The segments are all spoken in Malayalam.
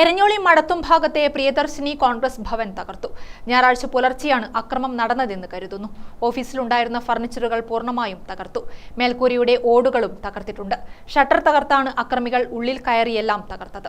എരഞ്ഞോളി മടത്തും ഭാഗത്തെ പ്രിയദർശിനി കോൺഗ്രസ് ഭവൻ തകർത്തു. ഞായറാഴ്ച പുലർച്ചെയാണ് അക്രമം നടന്നതെന്ന് കരുതുന്നു. ഓഫീസിലുണ്ടായിരുന്ന ഫർണിച്ചറുകൾ പൂർണമായും തകർത്തു. മേൽക്കൂരയുടെ ഓടുകളും തകർത്തിട്ടുണ്ട്. ഷട്ടർ തകർത്താണ് അക്രമികൾ ഉള്ളിൽ കയറിയെല്ലാം തകർത്തത്.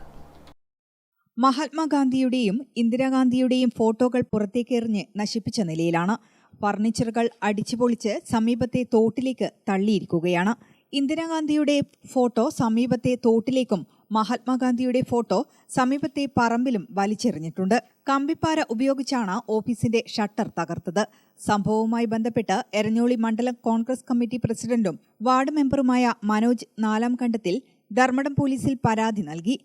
മഹാത്മാഗാന്ധിയുടെയും ഇന്ദിരാഗാന്ധിയുടെയും ഫോട്ടോകൾ പുറത്തേക്കെറിഞ്ഞ് നശിപ്പിച്ച നിലയിലാണ്. ഫർണിച്ചറുകൾ അടിച്ചുപൊളിച്ച് സമീപത്തെ തോട്ടിലേക്ക് തള്ളിയിരിക്കുകയാണ്. ഇന്ദിരാഗാന്ധിയുടെ ഫോട്ടോ സമീപത്തെ തോട്ടിലേക്കും മഹാത്മാഗാന്ധിയുടെ ഫോട്ടോ സമീപത്തെ പറമ്പിലും വലിച്ചെറിഞ്ഞിട്ടുണ്ട്. കമ്പിപ്പാര ഉപയോഗിച്ചാണ് ഓഫീസിന്റെ ഷട്ടർ തകർത്തത്. സംഭവവുമായി ബന്ധപ്പെട്ട് എരഞ്ഞോളി മണ്ഡലം കോൺഗ്രസ് കമ്മിറ്റി പ്രസിഡന്റും വാർഡ് മെമ്പറുമായ മനോജ് നാലാം കണ്ടത്തിൽ ധർമ്മടം പോലീസിൽ പരാതി നൽകി.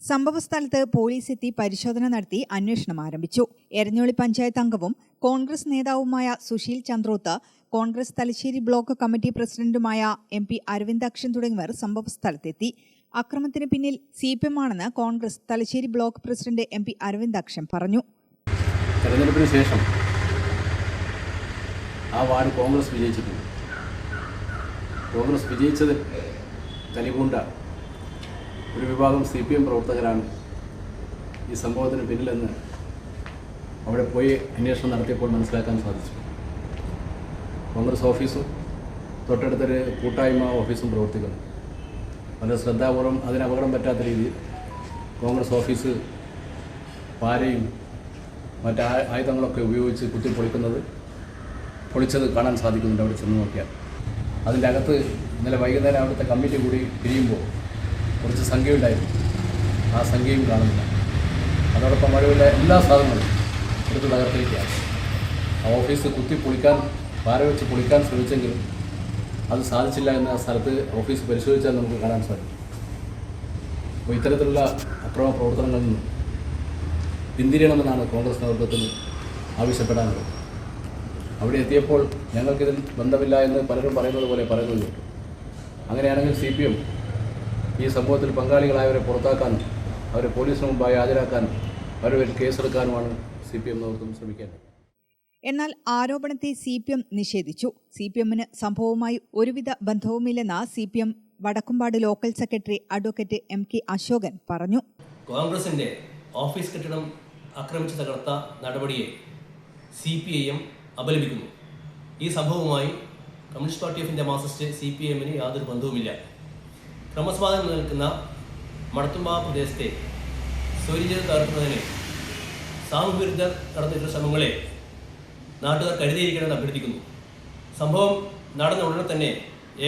സംഭവസ്ഥലത്ത് പോലീസ് എത്തി പരിശോധന നടത്തി അന്വേഷണം ആരംഭിച്ചു. എരഞ്ഞോളി പഞ്ചായത്ത് അംഗവും കോൺഗ്രസ് നേതാവുമായ സുശീൽ ചന്ദ്രോത്ത് കോൺഗ്രസ് തലശ്ശേരി ബ്ലോക്ക് കമ്മിറ്റി പ്രസിഡന്റുമായ എം പി അരവിന്ദാക്ഷൻ തുടങ്ങിയവർ സംഭവസ്ഥലത്തെത്തി. അക്രമത്തിന് പിന്നിൽ സി പി എം ആണെന്ന് Congress Thalassery block president M P Aravindakshan പറഞ്ഞു. തെരഞ്ഞെടുപ്പിന് ശേഷം ആ വാർഡ് കോൺഗ്രസ് വിജയിച്ചിട്ടുണ്ട്. കോൺഗ്രസ് വിജയിച്ചത് കലിപൂണ്ട ഒരു വിഭാഗം സി പി എം പ്രവർത്തകരാണ് ഈ സംഭവത്തിന് പിന്നിലെന്ന് അവിടെ പോയി അന്വേഷണം നടത്തിയപ്പോൾ മനസ്സിലാക്കാൻ സാധിച്ചു. കോൺഗ്രസ് ഓഫീസും തൊട്ടടുത്തൊരു കൂട്ടായ്മ ഓഫീസും പ്രവർത്തിക്കുന്നു. വളരെ ശ്രദ്ധാപൂർവം അതിന് അപകടം പറ്റാത്ത രീതിയിൽ കോൺഗ്രസ് ഓഫീസ് പാരയും മറ്റ് ആയുധങ്ങളൊക്കെ ഉപയോഗിച്ച് കുത്തി പൊളിക്കുന്നത് പൊളിച്ചത് കാണാൻ സാധിക്കുന്നുണ്ട് അവിടെ ചെന്ന് നോക്കിയാൽ. അതിന്റെ അകത്ത് ഇന്നലെ വൈകുന്നേരം അവിടുത്തെ കമ്മിറ്റി കൂടി പിരിയുമ്പോൾ കുറച്ച് സംഖ്യയുണ്ടായിരുന്നു. ആ സംഖ്യയും കാണുന്നില്ല. അതോടൊപ്പം അവിടെയുള്ള എല്ലാ സാധനങ്ങളും എടുത്ത് തകർത്തിരിക്കുകയാണ്. ആ ഓഫീസ് കുത്തി പൊളിക്കാൻ പാര വെച്ച് പൊളിക്കാൻ ശ്രമിച്ചെങ്കിലും അത് സാധിച്ചില്ല എന്ന സ്ഥലത്ത് ഓഫീസ് പരിശോധിച്ചാൽ നമുക്ക് കാണാൻ സാധിക്കും. അപ്പോൾ ഇത്തരത്തിലുള്ള അക്രമ പ്രവർത്തനങ്ങളിൽ നിന്നും പിന്തിരിയണമെന്നാണ് കോൺഗ്രസ് നേതൃത്വത്തിന് ആവശ്യപ്പെടാനുള്ളത്. അവിടെ എത്തിയപ്പോൾ ഞങ്ങൾക്കിതിൽ ബന്ധമില്ല എന്ന് പലരും പറയുന്നത് പോലെ പറയുന്നത് അങ്ങനെയാണെങ്കിൽ സി പി എം ഈ സംഭവത്തിൽ പങ്കാളികളായവരെ പുറത്താക്കാനും അവരെ പോലീസിന് മുമ്പായി ഹാജരാക്കാനും പേരിൽ കേസെടുക്കാനുമാണ് സി പി എം നേതൃത്വം ശ്രമിക്കേണ്ടത്. എന്നാൽ ആരോപണത്തെ സി പി എം നിഷേധിച്ചു. സി പി എമ്മിന് സംഭവവുമായി ഒരുവിധ ബന്ധവുമില്ലെന്ന് C P M Vadakkumpad local secretary advocate M K Ashokan പറഞ്ഞു. കോൺഗ്രസിന്റെ ഓഫീസ് കെട്ടിടം ആക്രമിച്ചു തകർത്ത നടപടിയെ സി പി ഐ എം അപലപിക്കുന്നു. ഈ സംഭവവുമായി communist party of India Marxist C P എമ്മിന് യാതൊരു ബന്ധവുമില്ല. ക്രമസമാധാനം നിലനിൽക്കുന്ന മടത്തുമ്പ പ്രദേശത്തെ സൂര്യജൽ തകർക്കുന്നതിന് സാമൂഹ്യ വിരുദ്ധർ നടത്തിയിട്ടുള്ള ശ്രമങ്ങളെ നാട്ടുകാർ കരുതിയിരിക്കണമെന്ന് അഭ്യർത്ഥിക്കുന്നു. സംഭവം നടന്ന ഉടനെ തന്നെ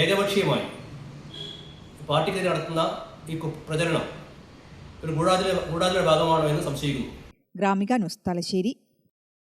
ഏകപക്ഷീയമായി. പാർട്ടിക്കെതിരെ നടത്തുന്ന ഈ പ്രചരണം ഒരു ഗൂഢാചര ഗൂഢാചര ഭാഗമാണോ എന്ന് സംശയിക്കുന്നു. ഗ്രാമിക ന്യൂസ് തലശ്ശേരി